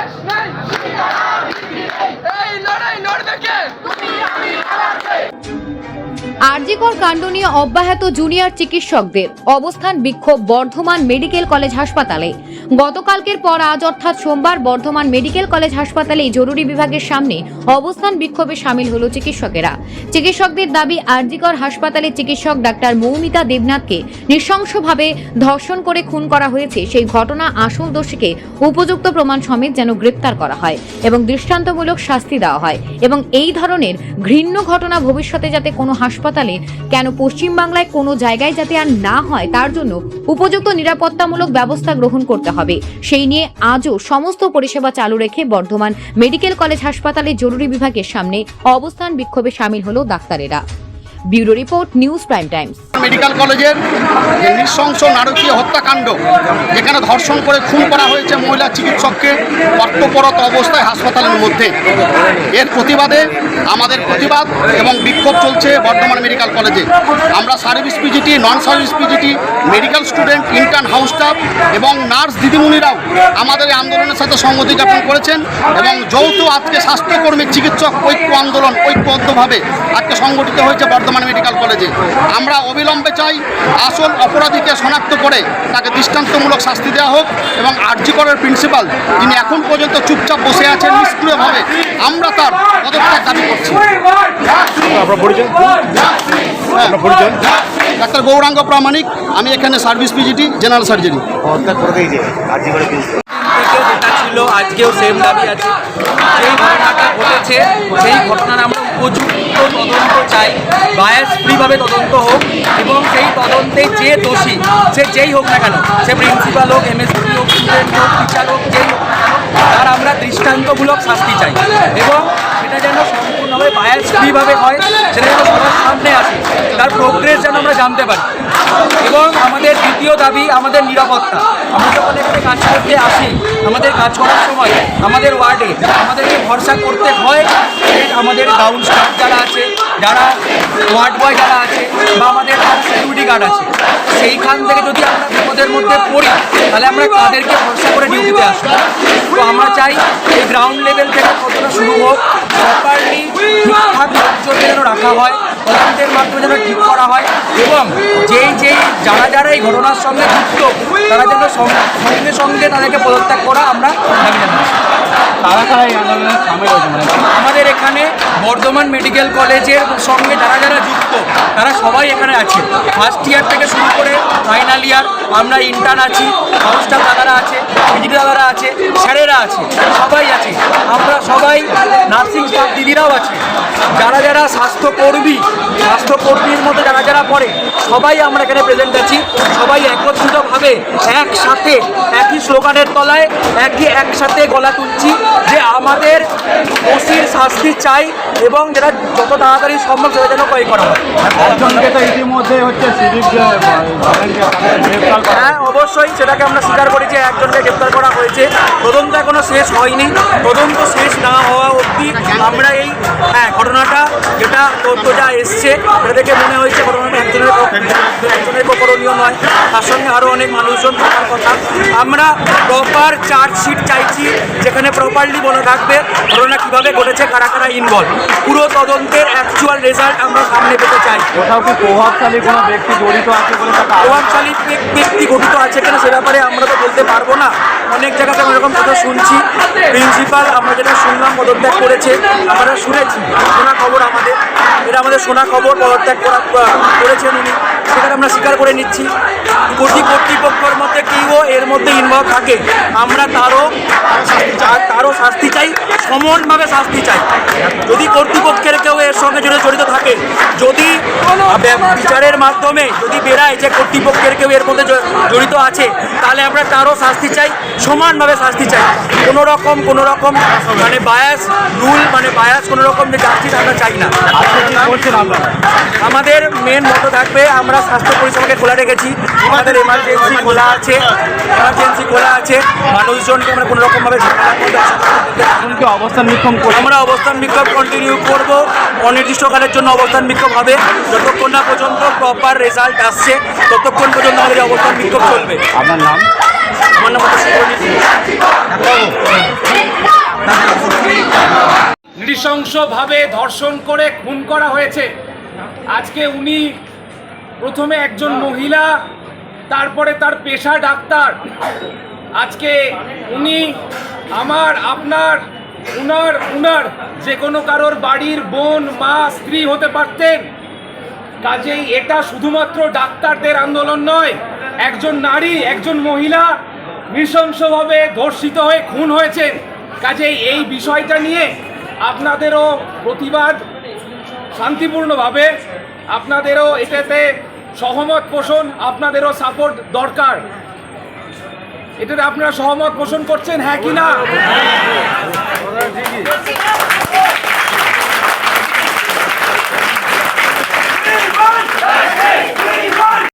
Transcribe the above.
শেষ নেই আরজিকর কাণ্ড নিয়ে অব্যাহত জুনিয়র চিকিৎসকদের। অবস্থান বিক্ষোভ বর্ধমান মেডিকেল কলেজ হাসপাতালে। গতকালকের পর আজ অর্থাৎ সোমবার বর্ধমান মেডিকেল কলেজ হাসপাতালে জরুরি বিভাগের সামনে অবস্থান বিক্ষোভে সামিল হলো চিকিৎসকেরা। চিকিৎসকদের দাবি, আরজিকর হাসপাতালে চিকিৎসক ডাক্তার মৌমিতা দেবনাথকে নৃশংসভাবে ধর্ষণ করে খুন করা হয়েছে। সেই ঘটনা আসল দোষীকে উপযুক্ত প্রমাণ সমেত যেন গ্রেপ্তার করা হয় এবং দৃষ্টান্তমূলক শাস্তি দেওয়া হয় এবং এই ধরনের ঘৃণ্য ঘটনা ভবিষ্যতে যাতে কোনো হাসপাতালে কেন পশ্চিমবাংলায় কোনো জায়গায় যাতে আর না হয়, তার জন্য উপযুক্ত নিরাপত্তামূলক ব্যবস্থা গ্রহণ করতে হবে। সেই নিয়ে আজও সমস্ত পরিষেবা চালু রেখে বর্ধমান মেডিকেল কলেজ হাসপাতালে জরুরি বিভাগের সামনে অবস্থান বিক্ষোভে সামিল হলো ডাক্তারেরা। Bureau report, news prime times. Medical কলেজের নৃশংস নারকীয় হত্যাকাণ্ড, যেখানে ধর্ষণ করে খুন করা হয়েছে মহিলা চিকিৎসককে কর্তব্যরত অবস্থায় হাসপাতালের মধ্যে। এর প্রতিবাদে আমাদের প্রতিবাদ এবং বিক্ষোভ চলছে বর্ধমান মেডিকেল কলেজে। আমরা service PGT non service PGT, medical student intern house staff এবং নার্স দিদিমণিরাও আমাদের আন্দোলনের সাথে সংগতি জ্ঞাপন করেছেন এবং যৌথ আজকে স্বাস্থ্যকর্মী চিকিৎসক ঐক্য আন্দোলন ঐক্যবদ্ধভাবে আজকে সংগঠিত হয়েছে বর্ধমান মেডিকেল কলেজে। আমরা অবিলম্বে চাই। আসল অপরাধীকে শনাক্ত করে তাকে দৃষ্টান্তমূলক শাস্তি দেওয়া হোক এবং আরজিকরের প্রিন্সিপাল যিনি এখন পর্যন্ত চুপচাপ বসে আছেন নিষ্ক্রিয়ভাবে আমরা তার পদত্যাগ দাবি করছি। ডাক্তার গৌরাঙ্গ প্রামাণিক আমি এখানে সার্ভিস পিজিটি জেনারেল সার্জারি। ছিল আজকেও সেম দাবি আছে। যেই ঘটনাটা ঘটেছে, সেই ঘটনার আমরা উপযুক্ত তদন্ত চাই। বায়াস ফ্রিভাবে তদন্ত হোক এবং সেই তদন্তে যে দোষী, সে যেই হোক না কেন, সে প্রিন্সিপাল হোক এমএসপি হোক স্টুডেন্ট হোক টিচার হোক, যেই হোক, তার আমরা দৃষ্টান্তমূলক শাস্তি চাই। এবং সেটা যেন সম্পূর্ণভাবে বায়াস ফ্রিভাবে হয়, সেটা যেন সবার সামনে আসে, তার প্রোগ্রেস যেন আমরা জানতে পারি। এবং আমাদের দ্বিতীয় দাবি আমাদের নিরাপত্তা। আমরা যখন এখানে কাজ করতে আসি, আমাদের কাজ করার সময় আমাদের ওয়ার্ডে আমাদেরকে ভরসা করতে হয় আমাদের গ্রাউন্ড স্টাফ যারা আছে, যারা ওয়ার্ড বয় যারা আছে বা আমাদের সিকিউরিটি গার্ড আছে, সেইখান থেকে যদি আমরা বিপদের মধ্যে পড়ি, তাহলে আমরা তাদেরকে ভরসা করে ডিউটিতে আসব। তো আমরা চাই এই গ্রাউন্ড লেভেল থেকে কতটা শুরু হোক প্রপারলি ঠিকঠাক লোকজনকে যেন রাখা হয় তদন্তের মাধ্যমে যেন ঠিক করা হয় এবং যেই যেই যারা যারা এই ঘটনার সঙ্গে যুক্ত, তারা যেন সঙ্গে সঙ্গে তাদেরকে পদত্যাগ করা আমরা দাবি জানাচ্ছি। আমাদের এখানে বর্ধমান মেডিকেল কলেজের সঙ্গে যারা যারা যুক্ত, তারা সবাই এখানে আছে। ফার্স্ট ইয়ার থেকে শুরু করে ফাইনাল ইয়ার আমরা ইন্টার্ন আছি হাউস স্টাফ দাদারা আছে পিজিটি দাদারা আছে, স্যারেরা আছে, সবাই আছে। আমরা সবাই নার্সিং স্টাফ দিদিরাও আছে। যারা যারা স্বাস্থ্যকর্মী, স্বাস্থ্যকর্মীর মতো যারা যারা পড়ে, সবাই আমরা এখানে প্রেজেন্ট আছি। সবাই একত্রিতভাবে একসাথে একই স্লোগানের তলায়, একই একসাথে গলা তুলছি। যে আমাদের দোষীর শাস্তি চাই এবং যেটা যত তাড়াতাড়ি সম্ভব সেটা যেন কয় করা হয়। হ্যাঁ অবশ্যই সেটাকে আমরা স্বীকার করি যে একজনকে গ্রেপ্তার করা হয়েছে। তদন্ত এখনও শেষ হয়নি। তদন্ত শেষ না হওয়া অবধি আমরা এই হ্যাঁ ঘটনাটা যেটা তথ্য যা এসছে সেটা দেখে মনে হয়েছে ঘটনাটা একজনের একজনের করণীয় নয়। তার সঙ্গে আরও অনেক মানুষজন থাকার কথা। আমরা প্রপার চার্জশিট চাইছি যেখানে প্রপারলি বলে থাকবে ঘটনা কীভাবে ঘটেছে কারা কারা ইনভলভ পুরো তদন্তের অ্যাকচুয়াল রেজাল্ট আমরা সামনে পেতে চাই। কোথাও কি প্রভাবশালী কোনো ব্যক্তি জড়িত আছে বলে প্রভাবশালী ব্যক্তি গঠিত আছে কিনা সে ব্যাপারে আমরা তো বলতে পারব না। অনেক জায়গাতে আমরা এরকম কথা শুনছি। প্রিন্সিপাল আমরা যেটা শুনলাম পদত্যাগ করেছে। আমরা শুনেছি। শোনা খবর আমাদের। এটা আমাদের শোনা খবর পদত্যাগ করা করেছেন উনি। সেখানে আমরা স্বীকার করে নিচ্ছি। কর্তৃ কর্তৃপক্ষের মধ্যে কেউ এর মধ্যে ইনভলভ থাকে। আমরা তারও শাস্তি চাই- তারও শাস্তি চাই সমানভাবে শাস্তি চাই। যদি কর্তৃপক্ষের কেউ এর সঙ্গে জড়িত জড়িত থাকে যদি বিচারের মাধ্যমে যদি বেরায় যে কর্তৃপক্ষের কেউ এর মধ্যে জড়িত আছে তাহলে আমরা তারও শাস্তি চাই সমানভাবে শাস্তি চাই। কোনো রকম কোনো রকম মানে বায়াস রুল মানে বায়াস কোনো রকম যে জাস্টিস আমরা চাই না। আমাদের মেন মতো থাকবে আমরা স্বাস্থ্য পরিষেবাকে খোলা রেখেছি। আমাদের এমার্জেন্সি খোলা আছে এমার্জেন্সি খোলা আছে। মানুষজনকে আমরা কোনো অবস্থান করছেন আমরা অবস্থান বিক্ষোভ কন্টিনিউ করব। অনির্দিষ্টকালের জন্য অবস্থান বিক্ষোভ হবে। যতক্ষণ না পর্যন্ত প্রপার রেজাল্ট আসছে ততক্ষণ পর্যন্ত আমাদের এই অবস্থান বিক্ষোভ চলবে। আপনার নাম? আমার নাম নৃশংসভাবে ধর্ষণ করে খুন করা হয়েছে। আজকে উনি প্রথমে একজন মহিলা তারপরে তার পেশা ডাক্তার। আজকে উনি আমার আপনার উনার উনার যে কোনো কারোর বাড়ির বোন, মা, স্ত্রী হতে পারতেন। কাজেই এটা শুধুমাত্র ডাক্তারদের আন্দোলন নয়, একজন নারী, একজন মহিলা নৃশংসভাবে ধর্ষিত হয়ে খুন হয়েছেন। কাজেই এই বিষয়টা নিয়ে আপনাদেরও প্রতিবাদ শান্তিপূর্ণভাবে, আপনাদেরও এটাতে সহমত পোষণ, আপনাদেরও সাপোর্ট দরকার। এটাতে আপনারা সহমত পোষণ করছেন হ্যাঁ কি না? জি জি